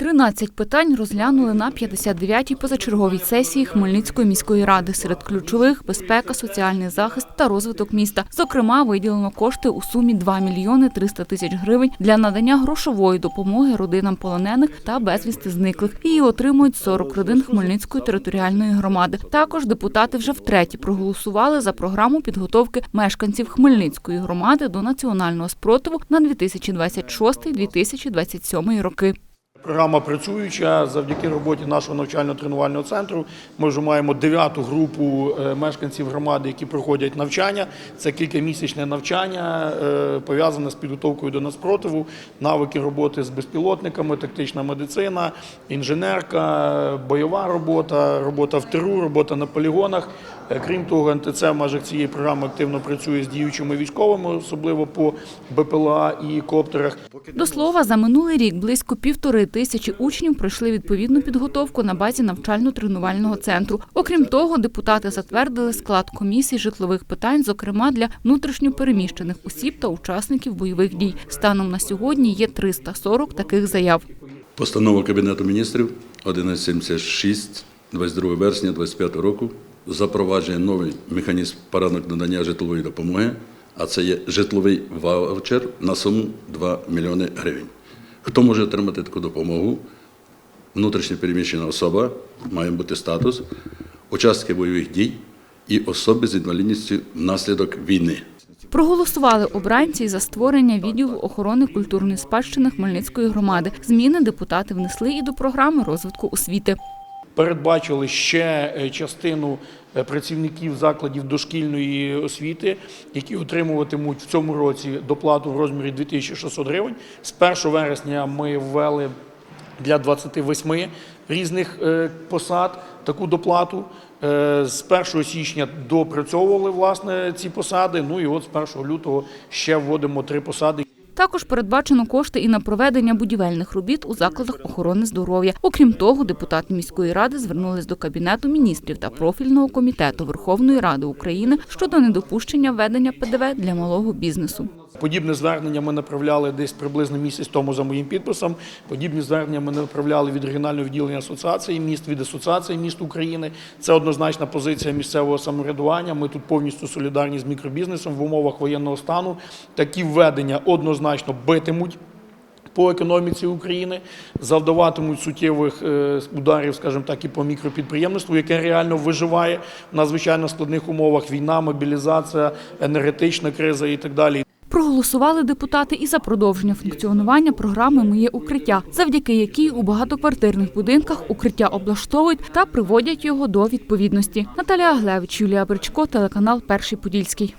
13 питань розглянули на 59-й позачерговій сесії Хмельницької міської ради. Серед ключових – безпека, соціальний захист та розвиток міста. Зокрема, виділено кошти у сумі 2 мільйони 300 тисяч гривень для надання грошової допомоги родинам полонених та безвісти зниклих. Її отримують 40 родин Хмельницької територіальної громади. Також депутати вже втретє проголосували за програму підготовки мешканців Хмельницької громади до національного спротиву на 2026-2027 роки. Програма працююча завдяки роботі нашого навчально-тренувального центру. Ми вже маємо дев'яту групу е, мешканців громади, які проходять навчання. Це кількамісячне навчання, е, пов'язане з підготовкою до наспротиву, навики роботи з безпілотниками, тактична медицина, інженерка, бойова робота, робота в тиру, робота на полігонах. Е, Крім того, НТЦ в межах цієї програми активно працює з діючими військовими, особливо по БПЛА і коптерах. До слова, за минулий рік близько півтори тисячі учнів пройшли відповідну підготовку на базі навчально-тренувального центру. Окрім того, депутати затвердили склад комісій житлових питань, зокрема для внутрішньопереміщених осіб та учасників бойових дій. Станом на сьогодні є 340 таких заяв. Постанова Кабінету міністрів 1176 22 вересня 2025 року запроваджує новий механізм порядок надання житлової допомоги, а це є житловий ваучер на суму 2 мільйони гривень. Хто може отримати таку допомогу? Внутрішньо переміщена особа, має бути статус, учасники бойових дій і особи з інвалідністю внаслідок війни. Проголосували обранці за створення відділу охорони культурної спадщини Хмельницької громади. Зміни депутати внесли і до програми розвитку освіти. Передбачили ще е, частину е, працівників закладів дошкільної освіти, які отримуватимуть в цьому році доплату в розмірі 2600 гривень. З 1 вересня ми ввели для 28 різних е, посад таку доплату. З 1 січня допрацьовували власне ці посади. Ну і от з 1 лютого ще вводимо три посади. Також передбачено кошти і на проведення будівельних робіт у закладах охорони здоров'я. Окрім того, депутати міської ради звернулись до Кабінету міністрів та профільного комітету Верховної Ради України щодо недопущення введення ПДВ для малого бізнесу. Подібне звернення ми направляли десь приблизно місяць тому за моїм підписом. Подібні звернення ми направляли від регіонального відділення асоціації міст, від асоціації міст України. Це однозначна позиція місцевого самоврядування. Ми тут повністю солідарні з мікробізнесом в умовах воєнного стану. Такі введення однозначно битимуть. По економіці України завдаватимуть суттєвих е, ударів, скажімо так, і по мікропідприємництву, яке реально виживає в надзвичайно складних умовах: війна, мобілізація, енергетична криза і так далі. Проголосували депутати і за продовження функціонування програми Моє укриття, завдяки якій у багатоквартирних будинках укриття облаштовують та приводять його до відповідності. Наталія Глевич, Юлія Бричко, телеканал Перший Подільський.